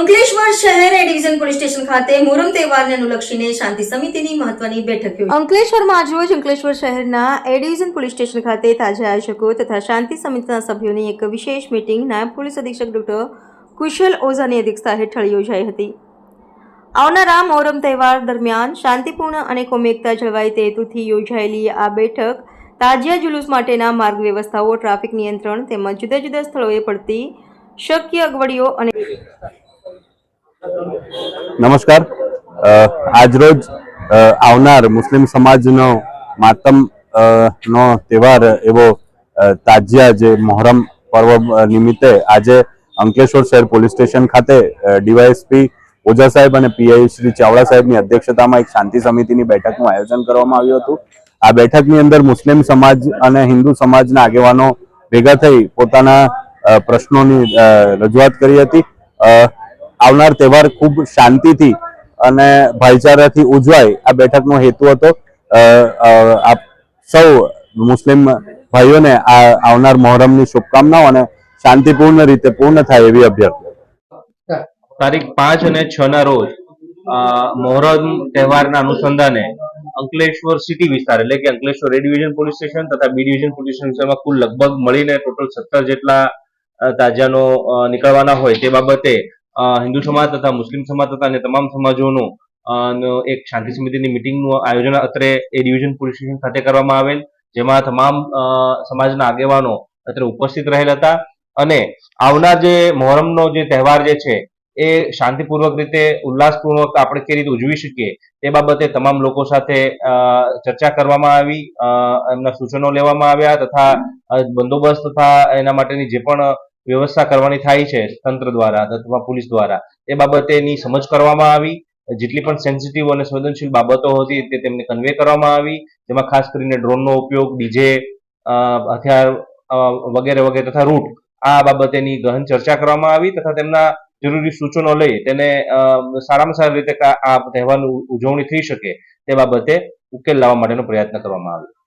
અંકલેશ્વર શહેર એ division police station ખાતે મોહરમ શાંતિ સમિતિની મહત્વની બેઠક અંકલેશ્વરમાં અંકલેશ્વર શહેરના એ ડિવિઝન પોલીસ સ્ટેશન ખાતે તાજા આયોજકો તથા શાંતિ સમિતિના સભ્યોની એક વિશેષ મિટિંગ નાયબ પોલીસ અધિક્ષક ડોક્ટર કુશલ ઓઝાની અધ્યક્ષતા હેઠળ યોજાઈ હતી. આવનારા મોહરમ તહેવાર દરમિયાન શાંતિપૂર્ણ અને કોમેકતા જળવાય તે હેતુથી યોજાયેલી આ બેઠક તાજિયા જુલુસ માટેના માર્ગ વ્યવસ્થાઓ, ટ્રાફિક નિયંત્રણ તેમજ જુદા જુદા સ્થળોએ પડતી શક્ય અગવડીઓ અને નમસ્કાર. આજરોજ આવનાર મુસ્લિમ સમાજનો માતમ નો તહેવાર એવો તાજિયા જે મોહરમ પર્વ નિમિત્તે આજે અંકલેશ્વર શહેર પોલીસ સ્ટેશન ખાતે ડીવાયએસપી ઓઝા સાહેબ અને પીઆઈ શ્રી ચાવડા સાહેબની અધ્યક્ષતામાં એક શાંતિ સમિતિની બેઠકનું આયોજન કરવામાં આવ્યું હતું. આ બેઠકની અંદર મુસ્લિમ સમાજ અને હિન્દુ સમાજના આગેવાનો ભેગા થઈ પોતાના પ્રશ્નોની રજૂઆત કરી હતી. આવનાર તહેવાર ખૂબ શાંતિથી અને ભાઈચારાથી ઉજવાય આ બેઠકનો હેતુ હતો. આપ સૌ મુસ્લિમ ભાઈઓને આ આવનાર મોહરમની શુભકામનાઓ અને શાંતિપૂર્ણ રીતે પૂર્ણ થાય એવી અભ્યર્થના. તારીખ પાંચ અને છ ના રોજ મોહરમ તહેવારના અનુસંધાને અંકલેશ્વર સિટી વિસ્તાર એટલે કે Ankleshwar A division police station તથા બી ડિવિઝન પોલીસ સ્ટેશનમાં કુલ લગભગ મળીને ટોટલ સત્તર જેટલા તાજાનો નીકળવાના હોય તે બાબતે હિન્દુ સમાજ તથા મુસ્લિમ સમાજ તથા અને તમામ સમાજોનું એક શાંતિ સમિતિની મિટિંગનું આયોજન અત્રે એ ડિવિઝન પોલીસ સ્ટેશન ખાતે કરવામાં આવેલ, જેમાં તમામ સમાજના આગેવાનો અત્રે ઉપસ્થિત રહેલ હતા. અને આવનાર જે મોહરમનો જે તહેવાર જે છે, એ શાંતિપૂર્વક રીતે, ઉલ્લાસપૂર્વક આપણે કઈ રીતે ઉજવી શકીએ, તે બાબતે તમામ લોકો સાથે ચર્ચા કરવામાં આવી એમના સૂચનો લેવામાં આવ્યા તથા બંદોબસ્ત તથા એના માટેની જે પણ વ્યવસ્થા કરવાની થાય છે તંત્ર દ્વારા અથવા પોલીસ દ્વારા. એ બાબતેની સમજ કરવામાં આવી. જેટલી પણ સેન્સિટિવ અને સંવેદનશીલ બાબતો હતી તે તેમને કન્વે કરવામાં આવી. જેમાં ખાસ કરીને ડ્રોનનો ઉપયોગ ડીજે હથિયાર વગેરે વગેરે તથા રૂટ આ બાબતેની ગહન ચર્ચા કરવામાં આવી તથા તેમના જરૂરી સૂચનો લઈ તેને સારામાં સારી રીતે આ તહેવારની ઉજવણી થઈ શકે તે બાબતે ઉકેલ લાવવા માટેનો પ્રયત્ન કરવામાં આવ્યો.